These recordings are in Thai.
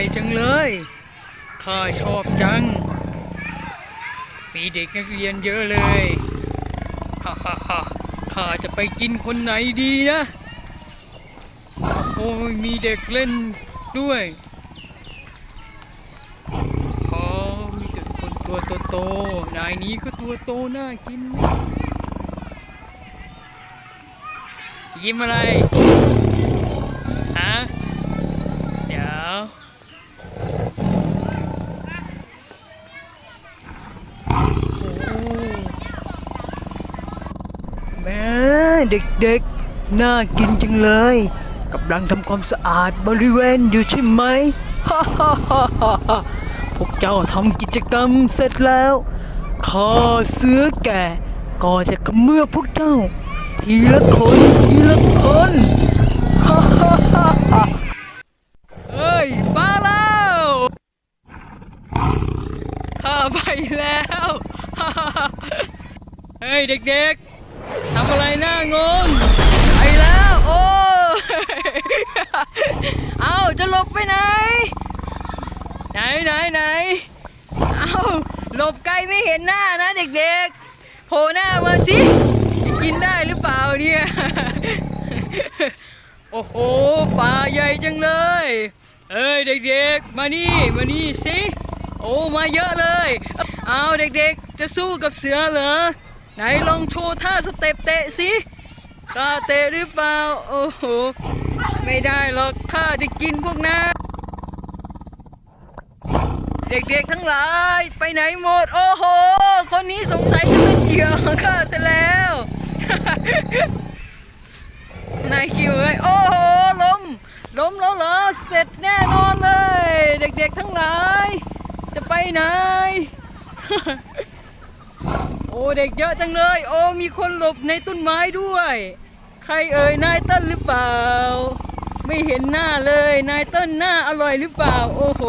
ใหญ่จังเลย ข้าชอบจัง มีเด็กนักเรียนเยอะเลย ฮ่าฮ่าฮ่าข้าจะไปกินคนไหนดีนะ โอ้ยมีเด็กเล่นด้วยอ๋อมีแต่คนตัวโตๆนายนี้ก็ตัวโตน่ากินนะยิ้มอะไร ฮะ เดี๋ยว โอ้แม่ เด็กๆ น่ากินจังเลยกำลังทำความสะอาดบริเวณอยู่ใช่ไหมฮ่าฮ่าฮ่าฮ่าพวกเจ้าทำกิจกรรมเสร็จแล้วข้าเสือแก่ ก็จะกำเมือพวกเจ้า ทีละคนทีละคนฮ่าฮ่าฮ่าฮ่าเฮ้ยมาแล้วข้าไปแล้ว เฮ้ยเด็กๆำอะไรหน้างงไปแล้วโอ้เอาจะหลบไปไหน ไหนไหนไหนเอาหลบไกลไม่เห็นหน้านะเด็กๆโผล่หน้ามาสิกินได้หรือเปล่าเนี่ยโอ้โหป่าใหญ่จังเลย เอ้ยเด็กๆ มานี่มานี่สิโอ้มาเยอะเลย เอาเด็กๆ จะสู้กับเสือเหรอ ไหนลองโชว์ท่าสเต็ปเตะสิข้าเตะหรือเปล่า โอ้โห ไม่ได้หรอกข้าจะกินพวกนั้น เด็กๆทั้งหลาย ไปไหนหมด โอ้โห คนนี้สงสัยจะเป็นเหยื่อของข้าซะแล้วนายคิวเอ้ยโอ้โหล้มล้มแล้วเหรอเสร็จแน่นอนเลย เด็กๆทั้งหลาย จะไปไหน โอ้เด็กเยอะจังเลย โอ้มีคนหลบในต้นไม้ด้วย ใครเอ่ยนายเต้นหรือเปล่า ไม่เห็นหน้าเลยนายเต้นหน้าอร่อยหรือเปล่า โอ้โห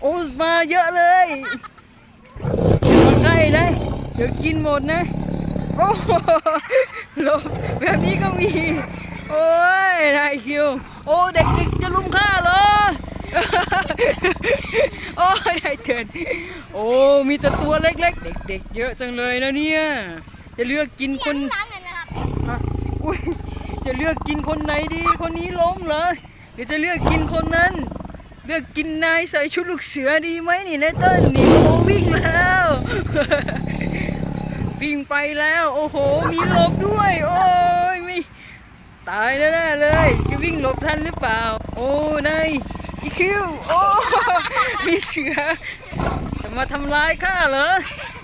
โอ้มาเยอะเลยอย่ามาใกล้นะเดี๋ยวกินหมดนะ โอ้โหหลบแบบนี้ก็มี โอ้ยนายคิว โอ้เด็กๆจะลุมฆ่าเหรอ โอ้ยนายเถินโอ้ มีแต่ตัวเล็กๆ เด็ก ๆ เยอะจังเลยนะเนี่ย จะเลือกกินคนล้างกันนะครับฮะอุ้ยจะเลือกกินคนไหนดี คนนี้ล้มเหรอหรือจะเลือกกินคนนั้น เลือกกินนายใส่ชุดลูกเสือดีไหมนี่นายเต้นนี่โอ้วิ่งแล้ว วิ่งไปแล้ว โอ้โห มีหลบด้วย โอ้ยไม่ตายแน่ๆเลย จะวิ่งหลบทันหรือเปล่า โอ้นาย อีคิวโอ้มีเสือจะมาทำร้ายข้าเหรอ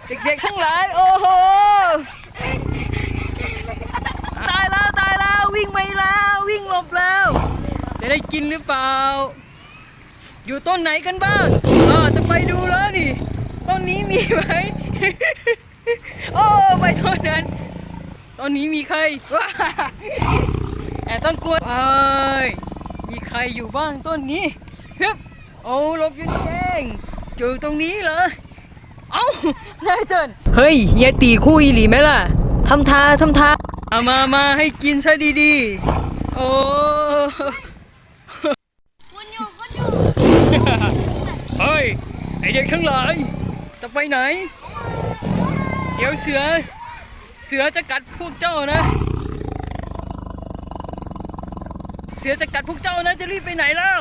เด็กๆทั้งหลายโอ้โหตายแล้วตายแล้ววิ่งไปแล้ววิ่งหลบแล้ว จะได้กินหรือเปล่า อยู่ต้นไหนกันบ้างอ่าจะไปดูแล้วนี่ต้นนี้มีไหมโอ้ไปต้นนั้นต้นนี้มีใครว้าแต่ต้องกลัวเอ้ยมีใครอยู่บ้างต้นนี้ ฮึบโอ้หลบอยู่นี่เองอยู่ตรงนี้เหรอเอ้านายเจินเฮ้ยยายตีคู่อีหลีไหมล่ะทำทาทำทามามามาให้กินซะดีๆ โอ้คุณอยู่คุณอยู่เฮ้ยไอเด็กทั้งหลายจะไปไหน เดี๋ยวเสือ เสือจะกัดพวกเจ้านะ เสือจะกัดพวกเจ้านะจะรีบไปไหนแล้ว